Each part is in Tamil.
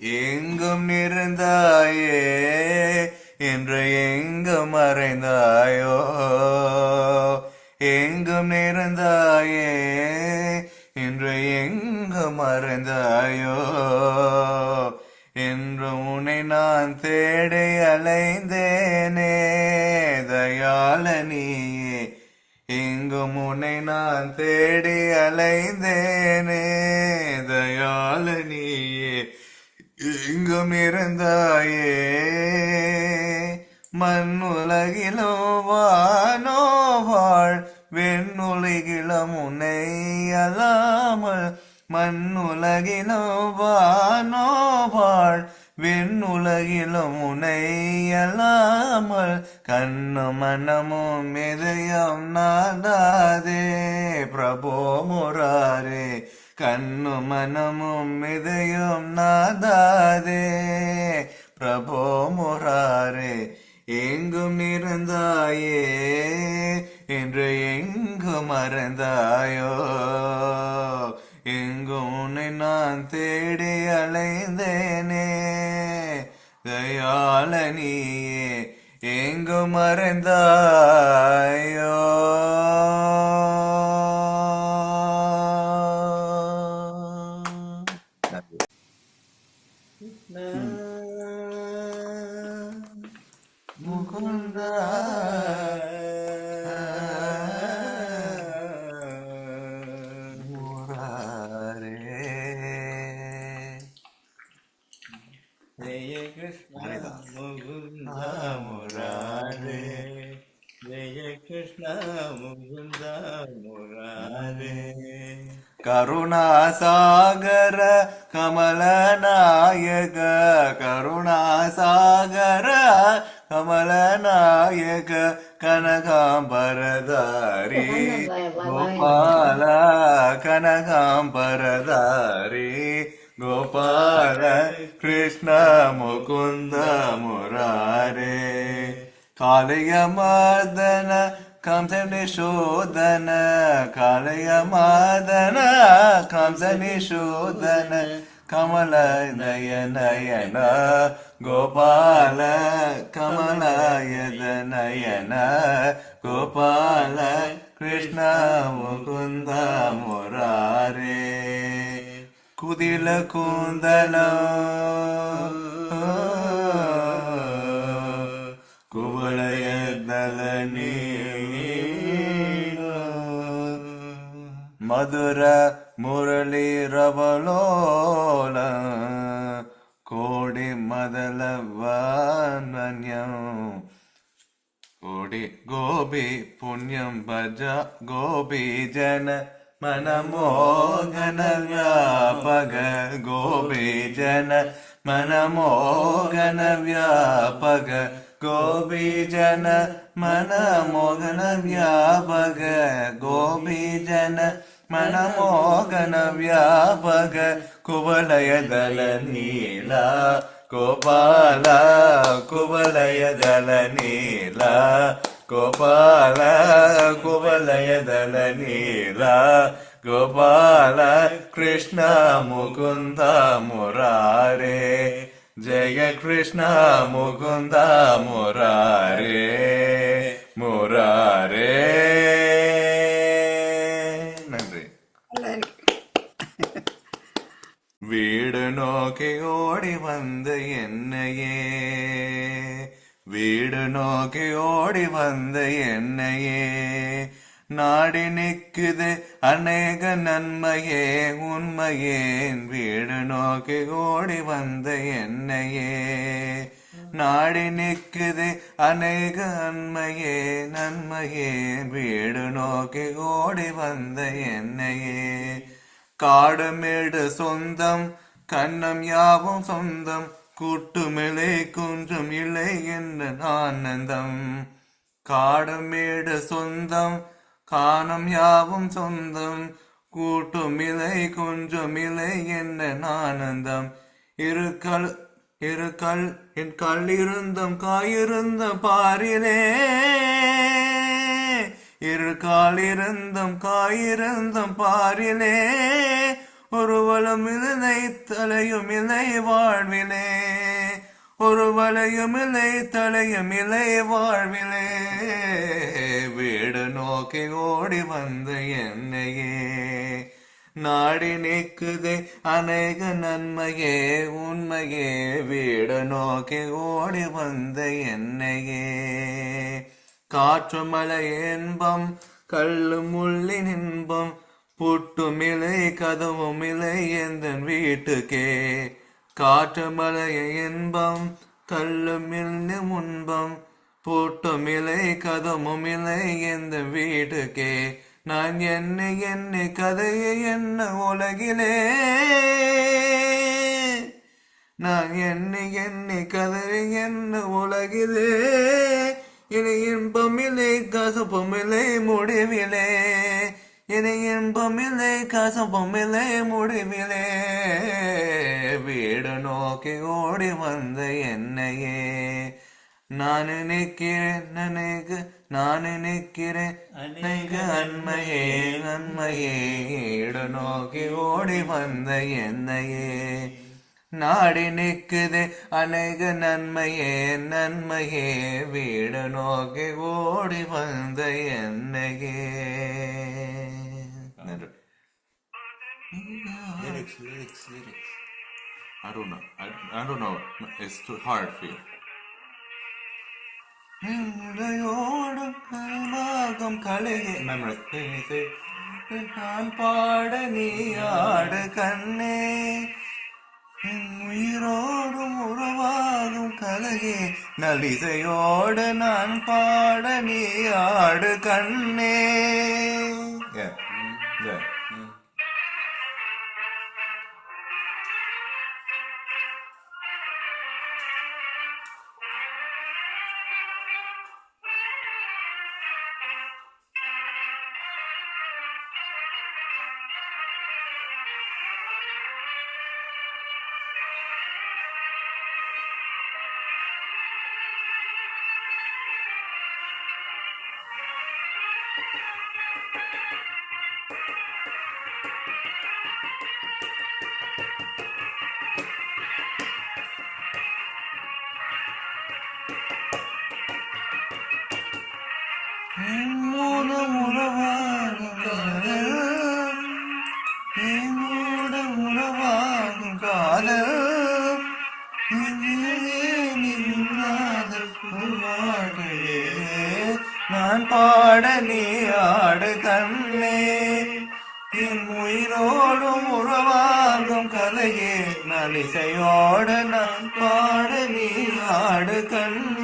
எங்கும் இருந்தாயே என்று எங்கும் மறைந்தாயோ? எங்கும் இருந்தாயே என்று எங்கும் மறைந்தாயோ? என்று உன்னை நான் தேடி அலைந்தேனே தயாளனியே எங்கும் உன்னை நான் தேடி அலைந்தேனே தயாளனியே எங்கும் இருந்தாயே? மண்ணுலகிலோ வானோ வாழ் வெண்ணுலகிலும் உன்னை அல்லாமல் மண்ணுலகிலோ வானோ வாழ் விண்ணுலகிலும் உனை அல்லாமல் கண்ணு மனமும் இதயம் நாடாதே பிரபோ முராரே கண்ணு மனமும் இதயம் நாதாதே பிரபோ முராரே எங்கும் இருந்தாயே என்று எங்கும் மறந்தாயோ எங்கும் உன்னை நான் தேடி அலைந்தேனே தயாளனியே எங்கும் மறந்தாயோ முகுந்த முராரே. ஜெய கிருஷ்ண முகுந்த முராரே கருணாசாகர கமலநாயக கருணாசாகர கமலநாயக கனகாம்பரதாரி. கோபால கனகாம்பரதாரி. గోపాల కృష్ణ ముకుంద మురారే కాళయ మదన కంస నిశోదన కాళయ మదన కంస నిశోదన కమల నయనయన గోపాల కమలాయద నయన గోపాల కృష్ణ ముకుంద మురారే குதில கூந்தலோ. குவளைய தலனே மதுர முரளி ரவலோல கோடி மதல வான்யம் கோடி கோபி புண்ணியம் பஜ கோபி ஜன മനമോഹന വ്യാപക ഗോപീജന മനമോഹന വ്യാപക ഗോപീജന മനമോഹന വ്യാപക ഗോപീജന മനമോഹന വ്യാപക കുവലയദല നീല ഗോപാല കുവലയദല നീല ಗೋಪಾಲ ಕುವಲಯದಲ ನೀಲ ಗೋಪಾಲ ಕೃಷ್ಣ ಮುಕುಂದ ಮುರಾರೇ ಜಯ ಕೃಷ್ಣ ಮುಕುಂದ ಮುರಾರೇ ಮುರಾರೇ நன்றி வீடு நோக்கி ஓடி வந்த என்னையே வீடு நோக்கி ஓடி வந்த என்னையே. நாடி நிற்குது அநேக நன்மையே உண்மையேன் வீடு நோக்கி ஓடி வந்த என்னையே. நாடி நிற்குது அநேக அன்மையே நன்மையே. வீடு நோக்கி ஓடி வந்த என்னையே. காடுமேடு சொந்தம் கண்ணம் யாவும் சொந்தம் கூட்டுமிழை குன்றும் இல்லை என்ற ஆனந்தம். காடமேடு சொந்தம் காணம் யாவும் சொந்தம். கூட்டுமிலை குன்றுமிலை என்ன ஆனந்தம். இருக்கல் இருக்கல் என் கல் இருந்தும் காயிருந்த பாரிலே. இரு காலிருந்தும் காயிருந்தும் பாரிலே. ஒரு இல்லை தலையும் இல்லை வாழ்விலே. ஒரு வளையும் இல்லை தலையும் இல்லை வாழ்விலே. வீடு நோக்கி ஓடி வந்த என்னையே. நாடி நிற்குதே அநேக நன்மையே உண்மையே. வீடு நோக்கி ஓடி வந்த என்னையே. காற்று மலை இன்பம் கல்லு முள்ளின் இன்பம் புட்டுமிலை கதவுமிலை எந்த வீட்டுக்கே. காற்று மலைய இன்பம் கல்லுமில்லை முன்பம் பூட்டுமிலை கதமுமிலை எந்த வீட்டுக்கே. நான் என்ன என்ன கதையை என்ன உலகிலே. நான் என்ன என்ன கதை என்ன உலகிலே. இனி இன்பமில்லை கசப்புமில்லை முடிவிலே. இனி இன்பம் இல்லை இன்பமில்லை இல்லை முடிவிலே. வீடு நோக்கி ஓடி வந்த என்னையே. நான் நினைக்கிறேன் நினைக்க நான் நினைக்கிறேன். அநேக அன்மையே நன்மையே வீடு நோக்கி ஓடி வந்த என்னையே. நாடி நிற்குது அநேக நன்மையே நன்மையே. வீடு நோக்கி ஓடி வந்த என்னையே. Lyrics, lyrics, lyrics. I don't know. I, I don't know. It's too hard for you. என்னுடையோடும் கல்வாகம் கலையே Memorize. நான் பாட நீ ஆடு கண்ணே என் உயிரோடும் உறவாகும் கலையே நலிசையோடு நான் பாட நீ ஆடு கண்ணே நான் பாட நீ ஆடு கண்ணே. என் உயிரோடும் உறவாகும் கலையே நான் இசையோடு நான் பாட நீ ஆடு கண்ணே.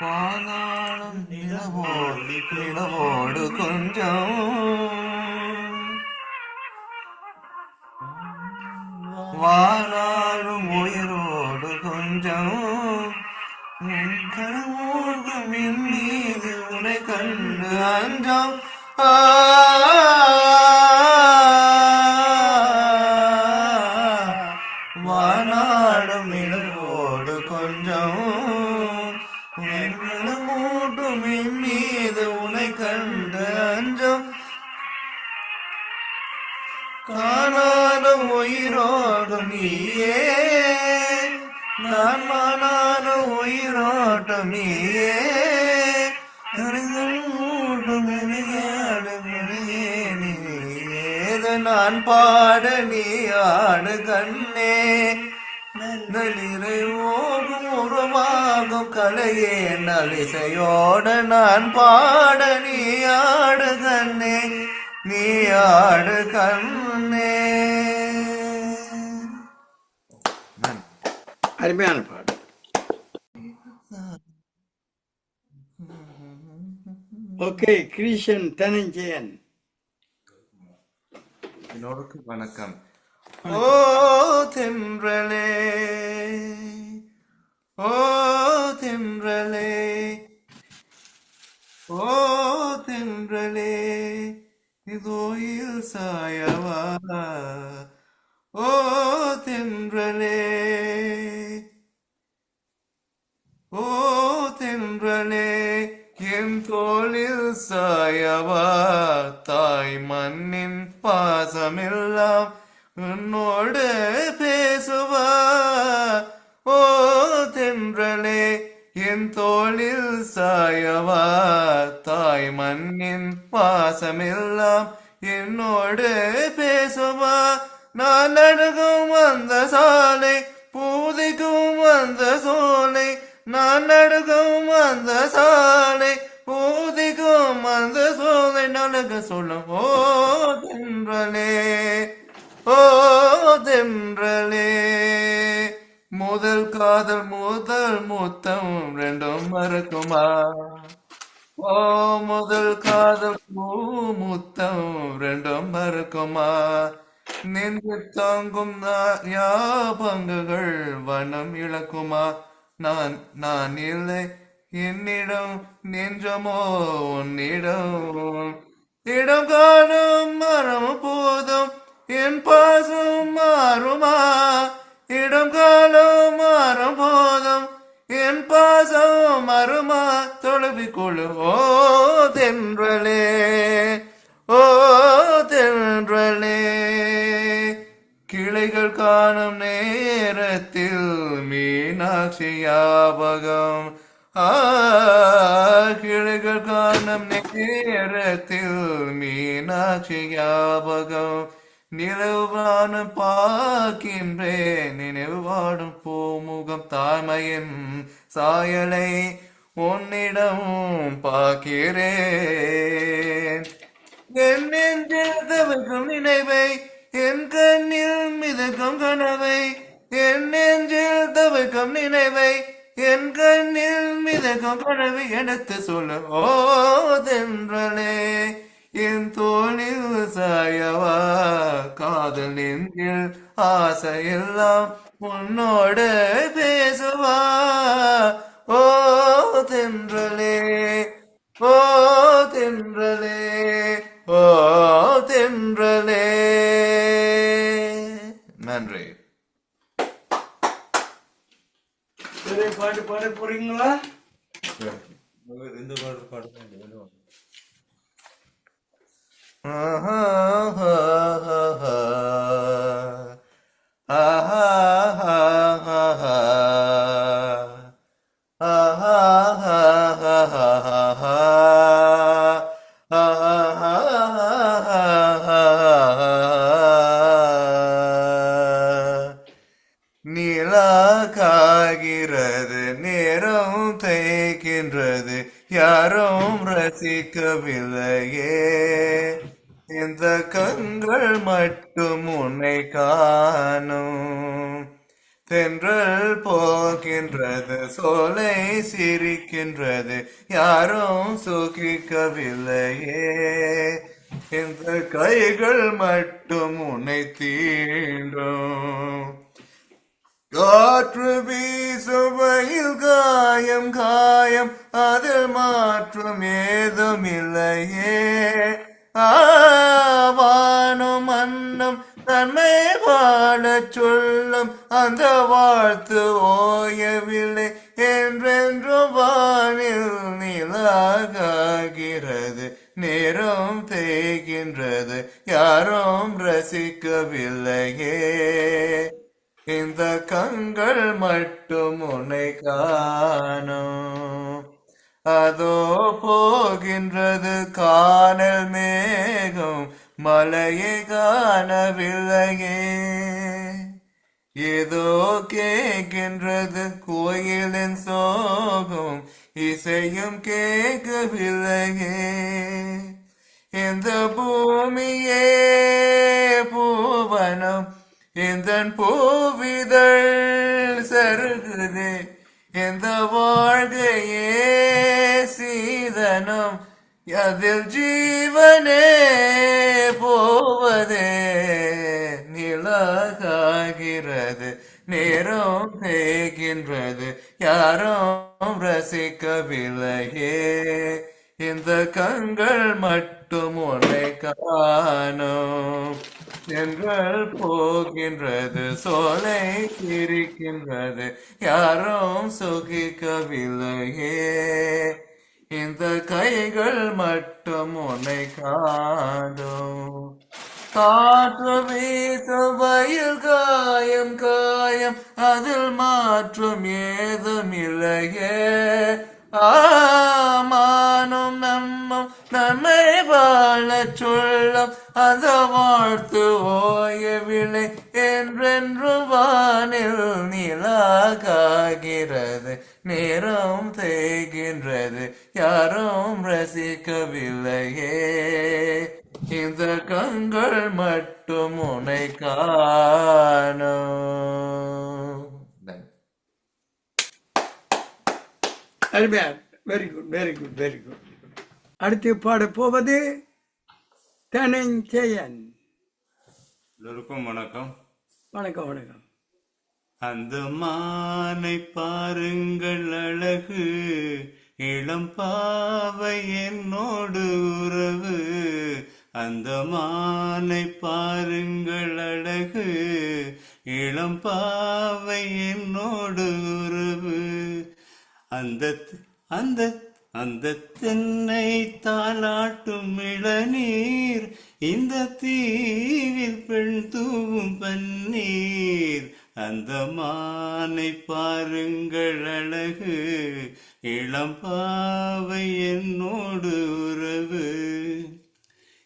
பாதாளம் நிலவோடு நிலவோடு கொஞ்சம் வானாடும் உயிரோடு கொஞ்சம் உன் கருமூழ்கும் என் மீது உனை கண்டு நான் மானாத உயிரோட்டம் நீயே மூட்டும் விளையாடு நான் பாட நீ ஆடு கண்ணே நலிரை ஓடும் உருவாகும் கலையே நலிசையோடு நான் பாட நீ ஆடு கண்ணே நீ ஆடு கண்ணே. அருமையான பாடல் ஓகே கிரீஷன் தனஞ்சயன். எல்லோருக்கும் வணக்கம். ஓ தென்றலே ஓ தென்றலே ஓ தென்றலே இதோயில் சாயவா. ஓ தென்றலே. ஓ தென்றலே என் தோளில் சாயவா தாய் மண்ணின் பாசமெல்லாம் உன்னோடு பேசுவா. ஓ தென்றலே என் தோளில் சாயவா தாய் மண்ணின் பாசமெல்லாம் என்னோடு பேசுவா. நான் நடுகும் அந்த சாலை பூதிக்கும் அந்த சோலை நான் நடுக்கும் அந்த சாலை பூதிக்கும் அந்த சோலை நடுக சொல்லும் ஓ தென்றலே ஓ தென்றலே. முதல் காதல் முதல் மூத்தம் ரெண்டும் மறக்குமா? ஓ முதல் காதல் மூத்தம் ரெண்டும் மறக்குமா? நின்று தாங்கும் நா- ஞாபகங்கள் வனம் இழக்குமா? நான் நான் இல்லை. என்னிடம் நெஞ்சமோ உன்னிடம். இடம் காணும் மரம் போதும். என் பாசம் மாறுமா? இடம் காலம் மாறும் போதும். என் பாசம் மறுமா? தொழுவிக்கொள்ளு ஓ தென்றலே. ஓ தென்றலே. கிளைகள் காணும் ஞாபகம் ஆ கிளைகள் காணும் நேரத்தில் மீனாட்சி ஞாபகம். நிலவான பார்க்கின்றேன் நினைவு வாடும் பூமுகம் தாய்மையின் சாயலை உன்னிடம் பார்க்கிறேன். என் நெஞ்சில் நினைவை என் கண்ணில் மிதக்கும் கனவை என் நெஞ்சில் தவிக்கும் நினைவை என் கண்ணில் மிதக்கும் கனவு எடுத்து சொல்ல ஓதென்றனே என் தோளில் சாயவா காதல் நெஞ்சில் ஆசையெல்லாம் உன்னோட பேசுவா ஓ தென்றலே ஓ தென்றலே ஓ தென்றலே. நன்றி. பாட்டு பாட போறீங்களா? இந்த பாட்டு பாடுங்க தென்றல் போகின்றது சோலை சிரிக்கின்றது யாரும் சுகிக்கவில்லையே. இந்த கைகள் மட்டும் உன்னை தீண்டும். காற்று வீசுவையில் காயம் காயம் அதில் மாற்றம் ஏதும் இல்லையே ஆ வானும் மன்னம் தன்னை வாழச் சொல்லும் அந்த வாழ்த்து ஓயவில்லை. என்றென்றும் வானில் நிலாகாகிறது நேரம் தேய்கின்றது யாரும் ரசிக்கவில்லையே. இந்த கண்கள் மட்டும் உன்னை காணும். அதோ போகின்றது காணல் மேகம் மலையை காணவில்லையே. ஏதோ கேட்கின்றது கோயிலின் சோகம் இசையும் கேட்கவில்லையே. இந்த பூமியே பூவனம் இந்த பூவிதழ் சருகுதே. இந்த வாழ்கையே சீதனம் அதில் ஜீவனே போவதே நிலகாகிறது நேரம் தேய்கின்றது யாரும் ரசிக்கவில்லையே. இந்த கண்கள் மட்டும் உன்னை காணும். என்றால் போகின்றது சோலை இருக்கின்றது யாரும் சுகிக்கவில்லையே. கைகள் மட்டும் உன்னை காணும். காற்று வீச வயல் காயம் காயம் அதில் மாற்றம் ஏதும் இல்லையே. ஆமானும் நம்மும் நம்மை வாழ சொல்லும் அத வாழ்த்து ஓயவில்லை என்றென்று வானில் நிலாகாகிறது. நேரம் தேய்கின்றது யாரும் ரசிக்கவில்லையே. இந்த கண்கள் மட்டும் உன்னை காணும். அருமையா? Very good very good very good அடுத்து பாட போவது தனஞ்சயன். எல்லோருக்கும் வணக்கம். வணக்கம் வணக்கம். அந்த மானை பாருங்கள் அழகு இளம் பாவை என்னோடு உறவு. அந்த மானை பாருங்கள் அழகு இளம் பாவை என்னோடு உறவு. அந்த அந்த அந்த தென்னை தாளாட்டும் இளநீர் இந்த தீவில் பெண் தூவும் பன்னீர். அந்த மானை பாருங்கள் அழகு இளம்பாவை என்னோடு உறவு.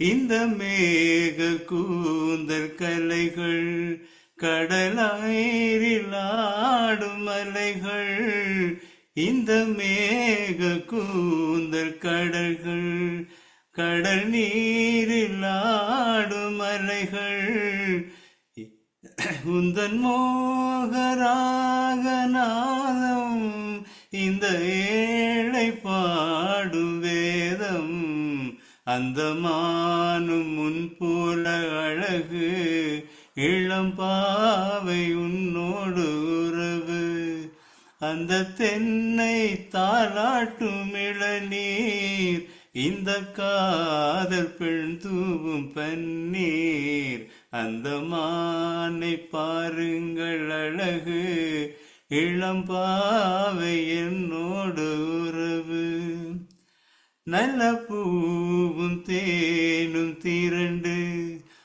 இந்த மேக கூந்தல் கலைகள் கடலாயிரில் ஆடும் அலைகள் இந்த மேக கூந்தல் கடல்கள் கடல் நீரில் ஆடும் அலைகள் உந்தன் மோகராகநாதம் இந்த ஏழை பாடும் வேதம் அந்தமானும் முன்போல அழகு இளம் பாவை உன்னோடு உறவு. அந்த தென்னை தாளாட்டும் இளநீர் இந்த காதல் பெண் தூவும் பன்னீர் அந்த மானை பாருங்கள் அழகு இளம்பாவை என்னோடு உறவு. நல்ல பூவும் தேனும் திரண்டு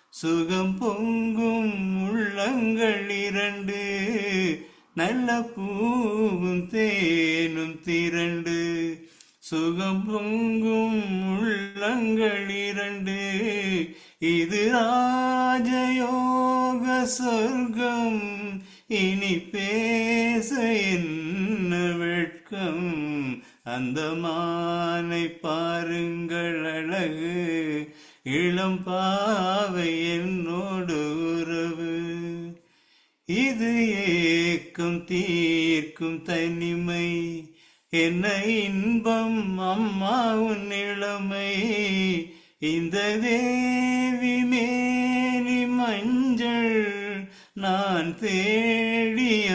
சுகம் பொங்கும் உள்ளங்கள் இரண்டு. நல்ல பூவும் தேனும் திரண்டு சுகம் பொங்கும் உள்ளங்கள் இரண்டு. இது ராஜயோக சொர்க்கம். இனி பேச என்ன வெட்கம்? அந்த மானை பாருங்கள் அழகு. இளம் பாவை என்னோடு உறவு. இது ஏக்கம் தீர்க்கும் தனிமை. என்ன இன்பம் அம்மா உன் இளமை இந்த தேவி மேனி மஞ்சள் நான் தேடியாடும்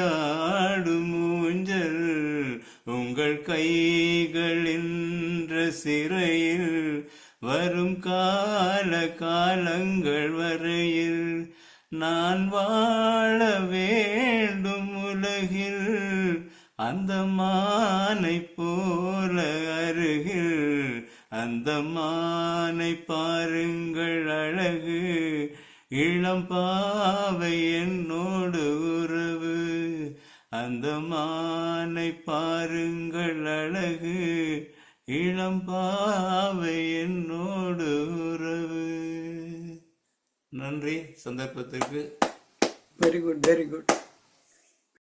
ஊஞ்சல் உங்கள் கைகள் என்ற சிறையில் வரும் கால காலங்கள் வரையில் நான் வாழ வேண்டும் உலகில் அந்த மானை போல அருகில். அந்த மானை பாருங்கள் அழகு இளம் பாவை என்னோடு உறவு. அந்த மானை பாருங்கள் அழகு இளம் பாவை என்னோடு உறவு. நன்றி. சந்தர்ப்பத்திற்கு வெரி குட் வெரி குட்